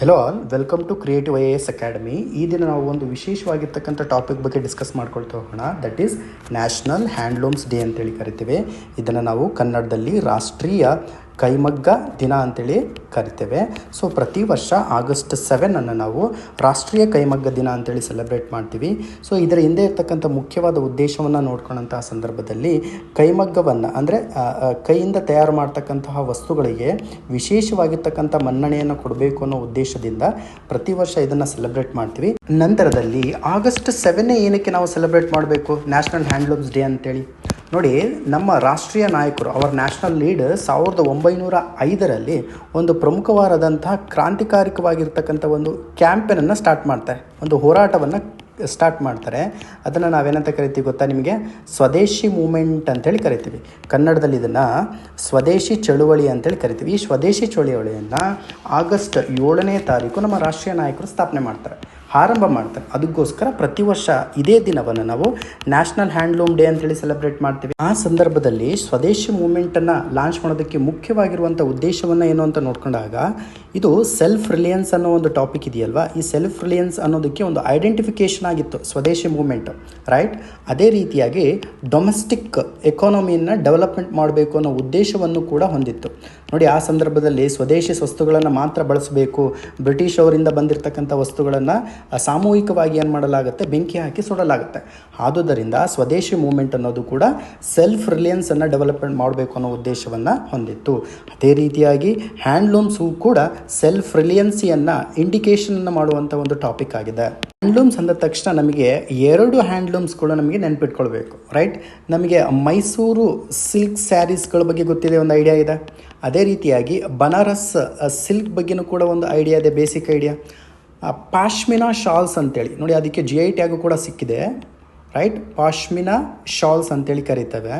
Hello all welcome to creative I A S academy ಈ ದಿನ ನಾವು ಒಂದು ವಿಶೇಷವಾಗಿರ್ತಕ್ಕಂಥ ಟಾಪಿಕ್ ಬಗ್ಗೆ ಡಿಸ್ಕಸ್ ಮಾಡ್ಕೊಳ್ತಾ ಹೋಗೋಣ. That is national handlooms day ಅಂತೇಳಿ ಕರಿತೀವಿ. ಇದನ್ನು ನಾವು ಕನ್ನಡದಲ್ಲಿ ರಾಷ್ಟ್ರೀಯ ಕೈಮಗ್ಗ ದಿನ ಅಂತೇಳಿ ಕರಿತೇವೆ. ಸೊ ಪ್ರತಿ ವರ್ಷ ಆಗಸ್ಟ್ ಸೆವೆನನ್ನು ನಾವು ರಾಷ್ಟ್ರೀಯ ಕೈಮಗ್ಗ ದಿನ ಅಂತೇಳಿ ಸೆಲೆಬ್ರೇಟ್ ಮಾಡ್ತೀವಿ. ಸೊ ಇದರ ಹಿಂದೆ ಇರ್ತಕ್ಕಂಥ ಮುಖ್ಯವಾದ ಉದ್ದೇಶವನ್ನು ನೋಡ್ಕೊಳ್ಳೋಂತಹ ಸಂದರ್ಭದಲ್ಲಿ ಕೈಮಗ್ಗವನ್ನು ಅಂದರೆ ಕೈಯಿಂದ ತಯಾರು ಮಾಡ್ತಕ್ಕಂತಹ ವಸ್ತುಗಳಿಗೆ ವಿಶೇಷವಾಗಿರ್ತಕ್ಕಂಥ ಮನ್ನಣೆಯನ್ನು ಕೊಡಬೇಕು ಅನ್ನೋ ಉದ್ದೇಶದಿಂದ ಪ್ರತಿ ವರ್ಷ ಇದನ್ನು ಸೆಲೆಬ್ರೇಟ್ ಮಾಡ್ತೀವಿ. ನಂತರದಲ್ಲಿ ಆಗಸ್ಟ್ ಸೆವೆನ್ನೇ ಏನಕ್ಕೆ ನಾವು ಸೆಲೆಬ್ರೇಟ್ ಮಾಡಬೇಕು? ನ್ಯಾಷನಲ್ ಹ್ಯಾಂಡ್ಲೂಮ್ಸ್ ಡೇ ಅಂತೇಳಿ. ನೋಡಿ, ನಮ್ಮ ರಾಷ್ಟ್ರೀಯ ನಾಯಕರು ಅವರ ನ್ಯಾಷನಲ್ ಲೀಡ್ ಸಾವಿರದ ಒಂಬೈನೂರ ಐದರಲ್ಲಿ ಒಂದು ಪ್ರಮುಖವಾದಂತಹ ಕ್ರಾಂತಿಕಾರಿಕವಾಗಿರ್ತಕ್ಕಂಥ ಒಂದು ಕ್ಯಾಂಪೇನನ್ನು ಸ್ಟಾರ್ಟ್ ಮಾಡ್ತಾರೆ. ಒಂದು ಹೋರಾಟವನ್ನು ಸ್ಟಾರ್ಟ್ ಮಾಡ್ತಾರೆ. ಅದನ್ನು ನಾವೇನಂತ ಕರಿತೀವಿ ಗೊತ್ತಾ ನಿಮಗೆ? ಸ್ವದೇಶಿ ಮೂಮೆಂಟ್ ಅಂತೇಳಿ ಕರಿತೀವಿ. ಕನ್ನಡದಲ್ಲಿ ಇದನ್ನು ಸ್ವದೇಶಿ ಚಳುವಳಿ ಅಂತೇಳಿ ಕರಿತೀವಿ. ಈ ಸ್ವದೇಶಿ ಚಳುವಳಿಯನ್ನು ಆಗಸ್ಟ್ ಏಳನೇ ತಾರೀಕು ನಮ್ಮ ರಾಷ್ಟ್ರೀಯ ನಾಯಕರು ಸ್ಥಾಪನೆ ಮಾಡ್ತಾರೆ. ಆರಂಭ ಮಾಡ್ತಾರೆ ಅದಕ್ಕೋಸ್ಕರ ಪ್ರತಿ ವರ್ಷ ಇದೇ ದಿನವನ್ನು ನಾವು ನ್ಯಾಷನಲ್ ಹ್ಯಾಂಡ್ಲೂಮ್ ಡೇ ಅಂತೇಳಿ ಸೆಲೆಬ್ರೇಟ್ ಮಾಡ್ತೀವಿ. ಆ ಸಂದರ್ಭದಲ್ಲಿ ಸ್ವದೇಶಿ ಮೂಮೆಂಟನ್ನು ಲಾಂಚ್ ಮಾಡೋದಕ್ಕೆ ಮುಖ್ಯವಾಗಿರುವಂಥ ಉದ್ದೇಶವನ್ನು ಏನು ಅಂತ ನೋಡ್ಕೊಂಡಾಗ ಇದು ಸೆಲ್ಫ್ ರಿಲಿಯನ್ಸ್ ಅನ್ನೋ ಒಂದು ಟಾಪಿಕ್ ಇದೆಯಲ್ವಾ? ಈ ಸೆಲ್ಫ್ ರಿಲಿಯನ್ಸ್ ಅನ್ನೋದಕ್ಕೆ ಒಂದು ಐಡೆಂಟಿಫಿಕೇಷನ್ ಆಗಿತ್ತು ಸ್ವದೇಶಿ ಮೂಮೆಂಟ್ ರೈಟ್ ಅದೇ ರೀತಿಯಾಗಿ ಡೊಮೆಸ್ಟಿಕ್ ಎಕಾನಮಿಯನ್ನು ಡೆವಲಪ್ಮೆಂಟ್ ಮಾಡಬೇಕು ಅನ್ನೋ ಉದ್ದೇಶವನ್ನು ಕೂಡ ಹೊಂದಿತ್ತು. ನೋಡಿ, ಆ ಸಂದರ್ಭದಲ್ಲಿ ಸ್ವದೇಶಿ ವಸ್ತುಗಳನ್ನು ಮಾತ್ರ ಬಳಸಬೇಕು. ಬ್ರಿಟಿಷ್ ಅವರಿಂದ ಬಂದಿರತಕ್ಕಂಥ ವಸ್ತುಗಳನ್ನು ಸಾಮೂಹಿಕವಾಗಿ ಏನು ಮಾಡಲಾಗುತ್ತೆ? ಬೆಂಕಿ ಹಾಕಿ ಸುಡಲಾಗುತ್ತೆ. ಆದುದರಿಂದ ಸ್ವದೇಶಿ ಮೂಮೆಂಟ್ ಅನ್ನೋದು ಕೂಡ ಸೆಲ್ಫ್ ರಿಲಿಯನ್ಸನ್ನು ಡೆವಲಪ್ಮೆಂಟ್ ಮಾಡಬೇಕು ಅನ್ನೋ ಉದ್ದೇಶವನ್ನು ಹೊಂದಿತ್ತು. ಅದೇ ರೀತಿಯಾಗಿ ಹ್ಯಾಂಡ್ಲೂಮ್ಸು ಕೂಡ ಸೆಲ್ಫ್ ರಿಲಿಯನ್ಸಿಯನ್ನು ಇಂಡಿಕೇಶನನ್ನು ಮಾಡುವಂಥ ಒಂದು ಟಾಪಿಕ್ ಆಗಿದೆ. ಹ್ಯಾಂಡ್ಲೂಮ್ಸ್ ಅಂದ ತಕ್ಷಣ ನಮಗೆ ಎರಡು ಹ್ಯಾಂಡ್ಲೂಮ್ಸ್ಗಳು ನಮಗೆ ನೆನ್ಪಿಟ್ಕೊಳ್ಬೇಕು, ರೈಟ್? ನಮಗೆ ಮೈಸೂರು ಸಿಲ್ಕ್ ಸ್ಯಾರೀಸ್ಗಳ ಬಗ್ಗೆ ಗೊತ್ತಿದೆ ಒಂದು ಐಡಿಯಾ ಇದೆ. ಅದೇ ರೀತಿಯಾಗಿ ಬನಾರಸ್ ಸಿಲ್ಕ್ ಬಗ್ಗೆನೂ ಕೂಡ ಒಂದು ಐಡಿಯಾ ಇದೆ, ಬೇಸಿಕ್ ಐಡಿಯಾ. ಪಾಶ್ಮಿನಾ ಶಾಲ್ಸ್ ಅಂತೇಳಿ. ನೋಡಿ, ಅದಕ್ಕೆ ಜಿ ಐ ಟ್ಯಾಗು ಕೂಡ ಸಿಕ್ಕಿದೆ ರೈಟ್ ಪಾಶ್ಮಿನಾ ಶಾಲ್ಸ್ ಅಂತೇಳಿ ಕರೀತವೆ.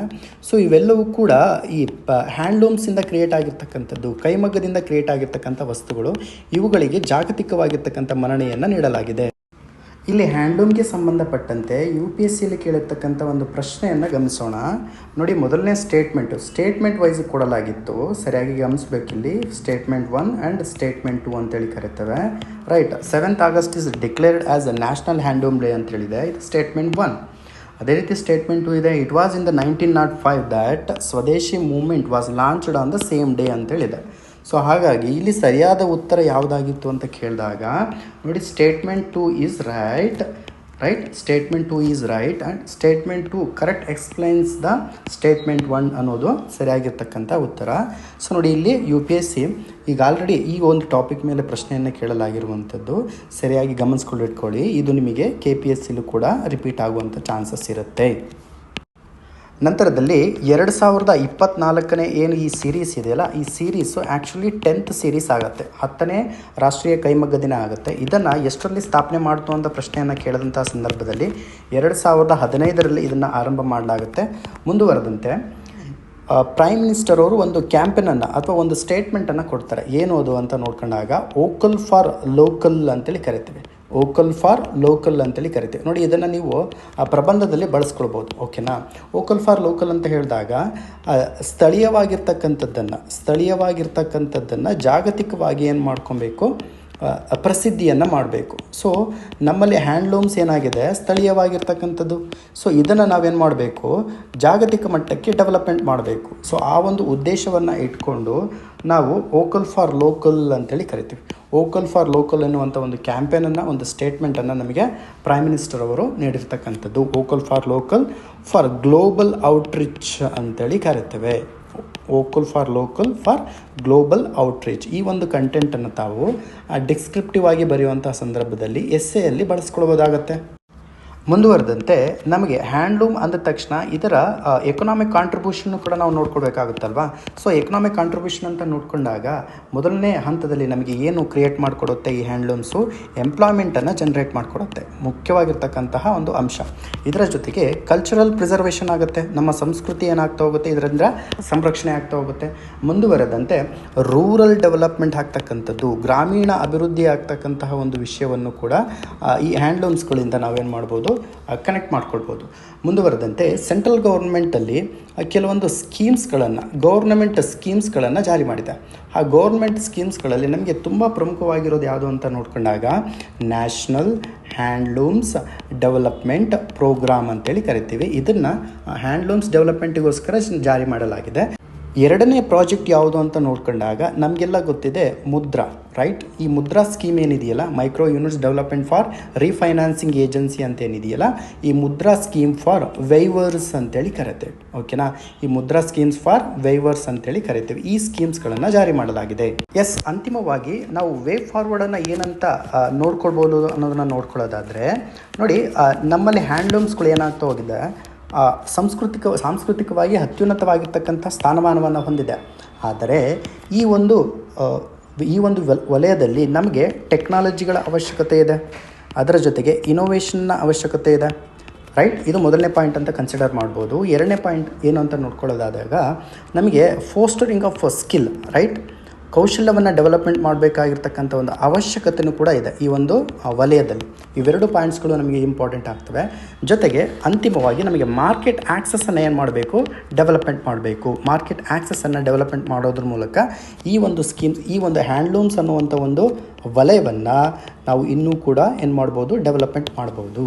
ಸೊ ಇವೆಲ್ಲವೂ ಕೂಡ ಈ ಪ ಹ್ಯಾಂಡ್ಲೂಮ್ಸಿಂದ ಕ್ರಿಯೇಟ್ ಆಗಿರ್ತಕ್ಕಂಥದ್ದು, ಕೈಮಗ್ಗದಿಂದ ಕ್ರಿಯೇಟ್ ಆಗಿರ್ತಕ್ಕಂಥ ವಸ್ತುಗಳು, ಇವುಗಳಿಗೆ ಜಾಗತಿಕವಾಗಿರ್ತಕ್ಕಂಥ ಮನ್ನಣೆಯನ್ನು ನೀಡಲಾಗಿದೆ. ಇಲ್ಲಿ ಹ್ಯಾಂಡ್ಲೂಮ್ಗೆ ಸಂಬಂಧಪಟ್ಟಂತೆ ಯು ಪಿ ಎಸ್ ಸಿಯಲ್ಲಿ ಕೇಳಿರ್ತಕ್ಕಂಥ ಒಂದು ಪ್ರಶ್ನೆಯನ್ನು ಗಮನಿಸೋಣ. ನೋಡಿ, ಮೊದಲನೇ ಸ್ಟೇಟ್ಮೆಂಟು ಸ್ಟೇಟ್ಮೆಂಟ್ ವೈಸ್ ಕೊಡಲಾಗಿತ್ತು. ಸರಿಯಾಗಿ ಗಮನಿಸ್ಬೇಕಿಲ್ಲಿ statement one and statement two ಅಂತೇಳಿ ಕರಿತೇವೆ. Right seventh August is declared as a national handloom day ಅಂತೇಳಿದೆ. ಇದು ಸ್ಟೇಟ್ಮೆಂಟ್ ಒನ್ ಅದೇ ರೀತಿ ಸ್ಟೇಟ್ಮೆಂಟ್ ಟು ಇದೆ. It was in the nineteen nought five that swadeshi movement was launched on the same day ಅಂತೇಳಿದೆ. So ಹಾಗಾಗಿ ಇಲ್ಲಿ ಸರಿಯಾದ ಉತ್ತರ ಯಾವುದಾಗಿತ್ತು ಅಂತ ಕೇಳಿದಾಗ, ನೋಡಿ statement two is right right statement two is right and statement two correct explains the statement one ಅನ್ನೋದು ಸರಿಯಾಗಿರ್ತಕ್ಕಂಥ ಉತ್ತರ. ಸೊ ನೋಡಿ, ಇಲ್ಲಿ ಯು ಪಿ ಎಸ್ ಸಿ ಈಗ ಆಲ್ರೆಡಿ ಈ ಒಂದು ಟಾಪಿಕ್ ಮೇಲೆ ಪ್ರಶ್ನೆಯನ್ನು ಕೇಳಲಾಗಿರುವಂಥದ್ದು ಸರಿಯಾಗಿ ಗಮನಿಸ್ಕೊಂಡಿಟ್ಕೊಳ್ಳಿ ಇದು ನಿಮಗೆ ಕೆ ಪಿ ಎಸ್ ಸಿಲೂ ಕೂಡ ರಿಪೀಟ್ ಆಗುವಂಥ ಚಾನ್ಸಸ್ ಇರುತ್ತೆ. ನಂತರದಲ್ಲಿ ಎರಡು ಸಾವಿರದ ಇಪ್ಪತ್ತ್ನಾಲ್ಕನೇ ಏನು ಈ ಸೀರೀಸ್ ಇದೆಯಲ್ಲ, ಈ ಸೀರೀಸು ಆ್ಯಕ್ಚುಲಿ ಟೆಂತ್ ಸೀರೀಸ್ ಆಗುತ್ತೆ. ಹತ್ತನೇ ರಾಷ್ಟ್ರೀಯ ಕೈಮಗ್ಗ ದಿನ ಆಗುತ್ತೆ. ಇದನ್ನು ಎಷ್ಟರಲ್ಲಿ ಸ್ಥಾಪನೆ ಮಾಡ್ತು ಅಂತ ಪ್ರಶ್ನೆಯನ್ನು ಕೇಳಿದಂಥ ಸಂದರ್ಭದಲ್ಲಿ ಎರಡು ಸಾವಿರದ ಹದಿನೈದರಲ್ಲಿ ಇದನ್ನು ಆರಂಭ ಮಾಡಲಾಗುತ್ತೆ. ಮುಂದುವರೆದಂತೆ ಪ್ರೈಮ್ ಮಿನಿಸ್ಟರ್ ಅವರು ಒಂದು ಕ್ಯಾಂಪೇನನ್ನು ಅಥವಾ ಒಂದು ಸ್ಟೇಟ್ಮೆಂಟನ್ನು ಕೊಡ್ತಾರೆ. ಏನು ಅದು ಅಂತ ನೋಡ್ಕೊಂಡಾಗ ವೋಕಲ್ ಫಾರ್ ಲೋಕಲ್ ಅಂತೇಳಿ ಕರಿತೀವಿ. ಓಕಲ್ ಫಾರ್ ಲೋಕಲ್ ಅಂತೇಳಿ ಕರಿತೀವಿ. ನೋಡಿ, ಇದನ್ನು ನೀವು, ಆ ಪ್ರಬಂಧದಲ್ಲಿ ಬಳಸ್ಕೊಳ್ಬೋದು. ಓಕೆನಾ ವೋಕಲ್ ಫಾರ್ ಲೋಕಲ್ ಅಂತ ಹೇಳಿದಾಗ ಸ್ಥಳೀಯವಾಗಿರ್ತಕ್ಕಂಥದ್ದನ್ನು ಸ್ಥಳೀಯವಾಗಿರ್ತಕ್ಕಂಥದ್ದನ್ನು ಜಾಗತಿಕವಾಗಿ ಏನು ಮಾಡ್ಕೊಬೇಕು? ಪ್ರಸಿದ್ಧಿಯನ್ನು ಮಾಡಬೇಕು. ಸೊ ನಮ್ಮಲ್ಲಿ ಹ್ಯಾಂಡ್ಲೂಮ್ಸ್ ಏನಾಗಿದೆ? ಸ್ಥಳೀಯವಾಗಿರ್ತಕ್ಕಂಥದ್ದು. ಸೊ ಇದನ್ನು ನಾವೇನು ಮಾಡಬೇಕು? ಜಾಗತಿಕ ಮಟ್ಟಕ್ಕೆ ಡೆವಲಪ್ಮೆಂಟ್ ಮಾಡಬೇಕು. ಸೊ ಆ ಒಂದು ಉದ್ದೇಶವನ್ನು ಇಟ್ಕೊಂಡು ನಾವು ವೋಕಲ್ ಫಾರ್ ಲೋಕಲ್ ಅಂತೇಳಿ ಕರಿತೀವಿ. ವೋಕಲ್ ಫಾರ್ ಲೋಕಲ್ ಎನ್ನುವಂಥ ಒಂದು ಕ್ಯಾಂಪೇನನ್ನು ಒಂದು ಸ್ಟೇಟ್ಮೆಂಟನ್ನು ನಮಗೆ ಪ್ರೈಮ್ ಮಿನಿಸ್ಟರ್ ಅವರು ನೀಡಿರ್ತಕ್ಕಂಥದ್ದು. Vocal for local for global outreach ಅಂತೇಳಿ ಕರಿತೇವೆ. Vocal for local for global outreach ಈ ಒಂದು ಕಂಟೆಂಟನ್ನು ತಾವು ಡಿಸ್ಕ್ರಿಪ್ಟಿವ್ ಆಗಿ ಬರೆಯುವಂಥ ಸಂದರ್ಭದಲ್ಲಿ ಎಸ್ಸೆಯಲ್ಲಿ ಬಳಸ್ಕೊಳ್ಬೋದಾಗತ್ತೆ. ಮುಂದುವರೆದಂತೆ ನಮಗೆ ಹ್ಯಾಂಡ್ಲೂಮ್ ಅಂದ ತಕ್ಷಣ ಇದರ ಎಕನಾಮಿಕ್ ಕಾಂಟ್ರಿಬ್ಯೂಷನ್ನು ಕೂಡ ನಾವು ನೋಡ್ಕೊಳ್ಬೇಕಾಗುತ್ತಲ್ವಾ? ಸೊ ಎಕನಾಮಿಕ್ ಕಾಂಟ್ರಿಬ್ಯೂಷನ್ ಅಂತ ನೋಡಿಕೊಂಡಾಗ ಮೊದಲನೇ ಹಂತದಲ್ಲಿ ನಮಗೆ ಏನು ಕ್ರಿಯೇಟ್ ಮಾಡಿಕೊಡುತ್ತೆ ಈ ಹ್ಯಾಂಡ್ಲೂಮ್ಸು? ಎಂಪ್ಲಾಯ್ಮೆಂಟನ್ನು ಜನ್ರೇಟ್ ಮಾಡಿಕೊಡುತ್ತೆ. ಮುಖ್ಯವಾಗಿರ್ತಕ್ಕಂತಹ ಒಂದು ಅಂಶ. ಇದರ ಜೊತೆಗೆ ಕಲ್ಚರಲ್ ಪ್ರಿಸರ್ವೇಷನ್ ಆಗುತ್ತೆ. ನಮ್ಮ ಸಂಸ್ಕೃತಿ ಏನಾಗ್ತಾ ಹೋಗುತ್ತೆ? ಇದರಿಂದ ಸಂರಕ್ಷಣೆ ಆಗ್ತಾ ಹೋಗುತ್ತೆ. ಮುಂದುವರೆದಂತೆ ರೂರಲ್ ಡೆವಲಪ್ಮೆಂಟ್ ಆಗ್ತಕ್ಕಂಥದ್ದು, ಗ್ರಾಮೀಣ ಅಭಿವೃದ್ಧಿ ಆಗ್ತಕ್ಕಂತಹ ಒಂದು ವಿಷಯವನ್ನು ಕೂಡ ಈ ಹ್ಯಾಂಡ್ಲೂಮ್ಸ್ಗಳಿಂದ ನಾವೇನು ಮಾಡ್ಬೋದು? ಕನೆಕ್ಟ್ ಮಾಡ್ಕೊಳ್ಬೋದು. ಮುಂದುವರೆದಂತೆ ಸೆಂಟ್ರಲ್ ಗೌರ್ಮೆಂಟಲ್ಲಿ ಕೆಲವೊಂದು ಸ್ಕೀಮ್ಸ್ಗಳನ್ನು ಗೌರ್ನಮೆಂಟ್ ಸ್ಕೀಮ್ಸ್ಗಳನ್ನು ಜಾರಿ ಮಾಡಿದೆ. ಆ ಗೌರ್ಮೆಂಟ್ ಸ್ಕೀಮ್ಸ್ಗಳಲ್ಲಿ ನಮಗೆ ತುಂಬ ಪ್ರಮುಖವಾಗಿರೋದು ಯಾವುದು ಅಂತ ನೋಡ್ಕೊಂಡಾಗ ನ್ಯಾಷನಲ್ ಹ್ಯಾಂಡ್ಲೂಮ್ಸ್ ಡೆವಲಪ್ಮೆಂಟ್ ಪ್ರೋಗ್ರಾಮ್ ಅಂತೇಳಿ ಕರಿತೀವಿ. ಇದನ್ನು ಹ್ಯಾಂಡ್ಲೂಮ್ಸ್ ಡೆವಲಪ್ಮೆಂಟಿಗೋಸ್ಕರ ಜಾರಿ ಮಾಡಲಾಗಿದೆ. ಎರಡನೇ ಪ್ರಾಜೆಕ್ಟ್ ಯಾವುದು ಅಂತ ನೋಡ್ಕೊಂಡಾಗ ನಮಗೆಲ್ಲ ಗೊತ್ತಿದೆ ಮುದ್ರಾ ರೈಟ್ ಈ ಮುದ್ರಾ ಸ್ಕೀಮ್ ಏನಿದೆಯಲ್ಲ micro units development for refinancing agency ಅಂತ ಏನಿದೆಯಲ್ಲ, ಈ ಮುದ್ರಾ ಸ್ಕೀಮ್ ಫಾರ್ ವೈವರ್ಸ್ ಅಂತೇಳಿ ಕರಿತೇವೆ ಓಕೆನಾ ಈ ಮುದ್ರಾ ಸ್ಕೀಮ್ಸ್ ಫಾರ್ ವೈವರ್ಸ್ ಅಂತೇಳಿ ಕರಿತೇವೆ. ಈ ಸ್ಕೀಮ್ಸ್ಗಳನ್ನು ಜಾರಿ ಮಾಡಲಾಗಿದೆ. ಎಸ್ ಅಂತಿಮವಾಗಿ ನಾವು ವೇ ಫಾರ್ವರ್ಡನ್ನು ಏನಂತ ನೋಡ್ಕೊಳ್ಬೋದು ಅನ್ನೋದನ್ನು ನೋಡ್ಕೊಳ್ಳೋದಾದರೆ, ನೋಡಿ ನಮ್ಮಲ್ಲಿ ಹ್ಯಾಂಡ್ಲೂಮ್ಸ್ಗಳು ಏನಾಗ್ತಾ ಹೋಗಿದೆ ಸಾಂಸ್ಕೃತಿಕ, ಸಾಂಸ್ಕೃತಿಕವಾಗಿ ಅತ್ಯುನ್ನತವಾಗಿರ್ತಕ್ಕಂಥ ಸ್ಥಾನಮಾನವನ್ನು ಹೊಂದಿದೆ. ಆದರೆ ಈ ಒಂದು ಈ ಒಂದು ವಲ್- ವಲಯದಲ್ಲಿ ನಮಗೆ ಟೆಕ್ನಾಲಜಿಗಳ ಅವಶ್ಯಕತೆ ಇದೆ. ಅದರ ಜೊತೆಗೆ ಇನೋವೇಷನ್ನ ಅವಶ್ಯಕತೆ ಇದೆ. ರೈಟ್ ಇದು ಮೊದಲನೇ ಪಾಯಿಂಟ್ ಅಂತ ಕನ್ಸಿಡರ್ ಮಾಡ್ಬೋದು. ಎರಡನೇ ಪಾಯಿಂಟ್ ಏನು ಅಂತ ನೋಡ್ಕೊಳ್ಳೋದಾದಾಗ, ನಮಗೆ ಫೋಸ್ಟರಿಂಗ್ ಆಫ್ ಸ್ಕಿಲ್ ರೈಟ್ ಕೌಶಲ್ಯವನ್ನು ಡೆವಲಪ್ಮೆಂಟ್ ಮಾಡಬೇಕಾಗಿರ್ತಕ್ಕಂಥ ಒಂದು ಅವಶ್ಯಕತೆಯೂ ಕೂಡ ಇದೆ ಈ ಒಂದು ವಲಯದಲ್ಲಿ. ಇವೆರಡು ಪಾಯಿಂಟ್ಸ್ಗಳು ನಮಗೆ ಇಂಪಾರ್ಟೆಂಟ್ ಆಗ್ತವೆ. ಜೊತೆಗೆ ಅಂತಿಮವಾಗಿ ನಮಗೆ ಮಾರ್ಕೆಟ್ ಆ್ಯಕ್ಸಸ್ಸನ್ನು ಏನು ಮಾಡಬೇಕು? ಡೆವಲಪ್ಮೆಂಟ್ ಮಾಡಬೇಕು. ಮಾರ್ಕೆಟ್ ಆ್ಯಕ್ಸಸ್ಸನ್ನು ಡೆವಲಪ್ಮೆಂಟ್ ಮಾಡೋದ್ರ ಮೂಲಕ ಈ ಒಂದು ಸ್ಕೀಮ್ಸ್ ಈ ಒಂದು ಹ್ಯಾಂಡ್ಲೂಮ್ಸ್ ಅನ್ನುವಂಥ ಒಂದು ವಲಯವನ್ನು ನಾವು ಇನ್ನೂ ಕೂಡ ಏನು ಮಾಡ್ಬೋದು? ಡೆವಲಪ್ಮೆಂಟ್ ಮಾಡ್ಬೋದು.